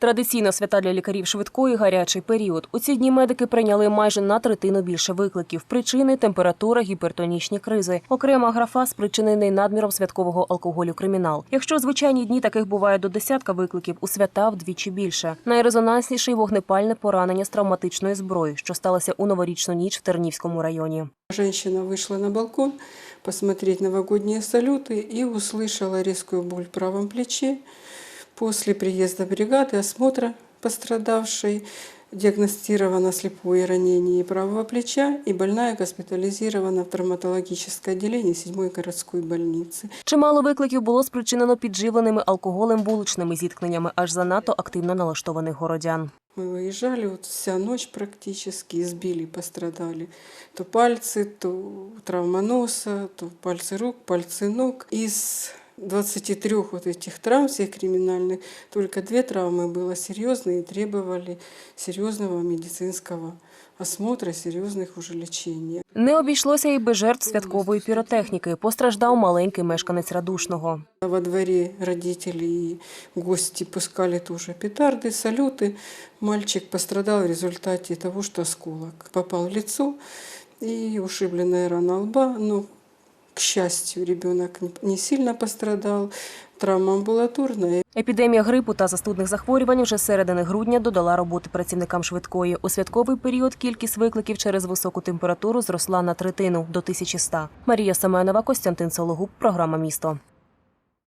Традиційно свята для лікарів швидкої гарячий період. У ці дні медики прийняли майже на третину більше викликів. Причини температура, гіпертонічні кризи. Окрема графа спричинений надміром святкового алкоголю кримінал. Якщо у звичайні дні таких буває до десятка викликів, у свята вдвічі більше. Найрезонансніший вогнепальне поранення з травматичної зброї, що сталося у новорічну ніч в Тернівському районі. Женщина вышла на балкон посмотреть новогодние салюты и услышала резкую боль в правом плече. После приезда бригады осмотра пострадавшей диагностировано слепое ранение правого плеча и больная госпитализирована в травматологическое отделение 7 городской больницы. Чимало викликів було спричинено підживленими алкоголем вуличними зіткненнями аж занадто активно налаштованих городян. Мы выезжали, вот вся ночь практически избили, пострадали. То пальцы, то травма носа, то пальцы рук, пальцы ног. Из 23 вот этих травм всех криминальных, только две травмы было серьезные и требовали серьезного медицинского осмотра, серьезных уже лечения. Не обійшлося і без жертв святкової піротехніки. Постраждав маленький мешканець радушного. Во дворе родители и гости пускали тоже петарды, салюты. Мальчик пострадал в результате того, что осколок попал в лицо и ушибленная рана лба. Но, к счастью, ребенок не- сильно пострадал. Травма амбулаторная. Епідемія грипу та застудних захворювань вже середини грудня додала роботи працівникам швидкої. У святковий період кількість викликів через високу температуру зросла на третину до 1100. Марія Семенова, Костянтин Сологуб, програма Місто.